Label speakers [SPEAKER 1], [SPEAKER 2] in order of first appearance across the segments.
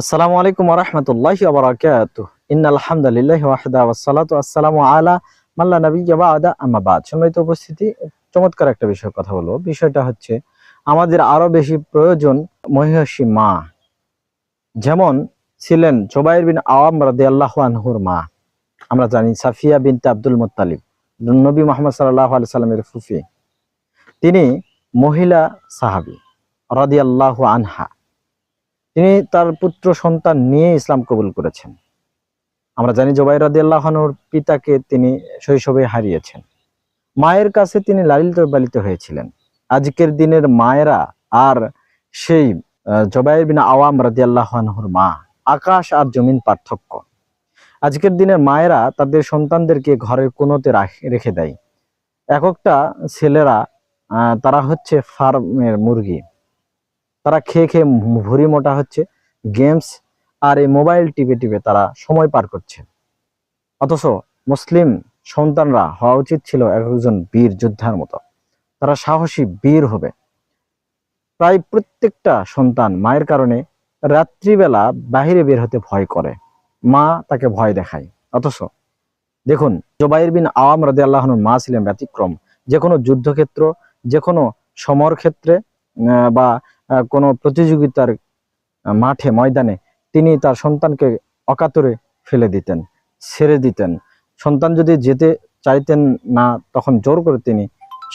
[SPEAKER 1] আসসালামু আলাইকুম ওরহমতুল্লাহি ওবরাকাতুহ ইন্নাল ওয়াহদা ওয়াসসালাতু আসসালামু আলা মাল্লা নাবিয়্যা বা'দা। আম্মা বাদ। সম্মানিত উপস্থিতি, চমৎকার একটা বিষয় কথা বলব। বিষয়টা হচ্ছে, আমাদের আরও বেশি প্রয়োজন মহিষী মা। যেমন ছিলেন জোবাইর বিন আওয়াম রাদিয়াল্লাহু আনহুর মা। আমরা জানি সাফিয়া বিনতে আব্দুল মুত্তালিব, নবী মুহাম্মদ সাল্লাল্লাহু আলাইহি সাল্লামের ফুফি। তিনি মহিলা সাহাবি সাহাবী রাদিয়াল্লাহু আনহা। তিনি তার পুত্র সন্তান নিয়ে ইসলাম কবুল করেছেন। আমরা জানি জোবাই রাদিয়াল্লাহনুর পিতাকে তিনি শৈশবে হারিয়েছেন। মায়ের কাছে তিনি লালিত পালিত হয়েছিলেন। আজকের দিনের মায়েরা আর সেই আহ, জোবাইর বিন আওয়াম রাদিয়াল্লাহনুর মা আকাশ আর জমিন পার্থক্য। আজকের দিনের মায়েরা তাদের সন্তানদেরকে ঘরের কোনোতে রাখ- দেয়। এককটা ছেলেরা তারা হচ্ছে ফার্মের মুরগি। তারা খেয়ে খেয়ে ভুঁড়ি মোটা হচ্ছে। গেমস আর এই মোবাইল টিপে টিপে তারা সময় পার করছে। অথচ মুসলিম সন্তানরা হওয়া উচিত ছিল একজন বীর যোদ্ধার মতো। তারা সাহসী বীর হবে। প্রায় প্রত্যেকটা সন্তান মায়ের কারণে রাত্রিবেলা বাহিরে বের হতে ভয় করে। মা তাকে ভয় দেখায়। অথচ দেখুন, জোবাইর বিন আওয়াম রাদে আল্লাহনুর মা ছিলেন ব্যতিক্রম। যে কোনো যুদ্ধক্ষেত্র, যে কোনো সমর ক্ষেত্রে বা কোনো প্রতিযোগিতার মাঠে, ময়দানে তিনি তার সন্তানকে অকাতরে ফেলে দিতেন, ছেড়ে দিতেন। সন্তান যদি যেতে চাইতেন না, তখন জোর করে তিনি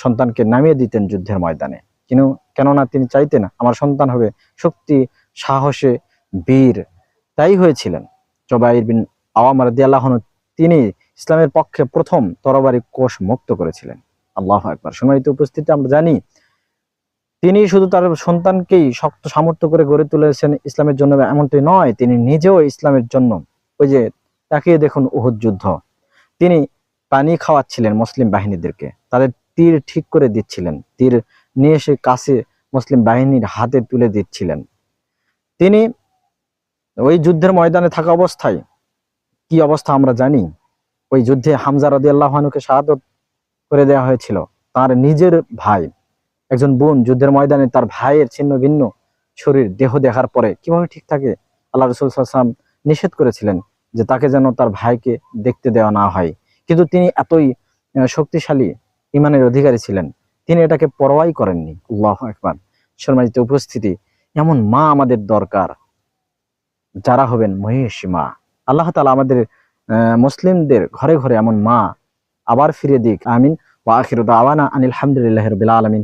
[SPEAKER 1] সন্তানকে নামিয়ে দিতেন যুদ্ধের ময়দানে। কিন্তু কেননা তিনি চাইতেন, আমার সন্তান হবে শক্তি, সাহসে, বীর। তাই হয়েছিলেন। জবাইর বিন আওয়াম রাদিয়াল্লাহু আনহু তিনি ইসলামের পক্ষে প্রথম তরবারি কোষ মুক্ত করেছিলেন। আল্লাহ একবার সম্মানিত উপস্থিতি, আমরা জানি তিনি শুধু তার সন্তানকেই শক্ত সামর্থ্য করে গড়ে তুলেছেন ইসলামের জন্য এমনটি নয়, তিনি নিজেও ইসলামের জন্য। ওই যে তাকিয়ে দেখুন উহুদ যুদ্ধ। তিনি পানি খাওয়াচ্ছিলেন মুসলিম বাহিনীদেরকে। তাদের তীর ঠিক করে দিচ্ছিলেন। তীর নিয়ে এসে কাছে মুসলিম বাহিনীর হাতে তুলে দিচ্ছিলেন। তিনি ওই যুদ্ধের ময়দানে থাকা অবস্থায় কি অবস্থা আমরা জানি? ওই যুদ্ধে হামজা রদি আল্লাহানুকে শাহাদত করে দেওয়া হয়েছিল। তার নিজের ভাই। একজন বোন যুদ্ধের ময়দানে তার ভাইয়ের ছিন্ন ভিন্ন শরীর, দেহ দেখার পরে কীভাবে ঠিক থাকে আল্লাহ রসুল সাল্লাম নিষেধ করেছিলেন যে তাকে যেন তার ভাইকে দেখতে দেওয়া না হয়। কিন্তু তিনি এতই শক্তিশালী, ইমানের অধিকারী ছিলেন। তিনি এটাকে পরোয়াই করেননি। আল্লাহ একবার সম্মানিত উপস্থিতি, এমন মা আমাদের দরকার। যারা হবেন মহিষী মা। আল্লাহ তালা আমাদের মুসলিমদের ঘরে ঘরে এমন মা আবার ফিরে দিক। আমিন। ওয়া আখিরু দাওয়ানা আনিল হামদুলিল্লাহি রাব্বিল আলামিন।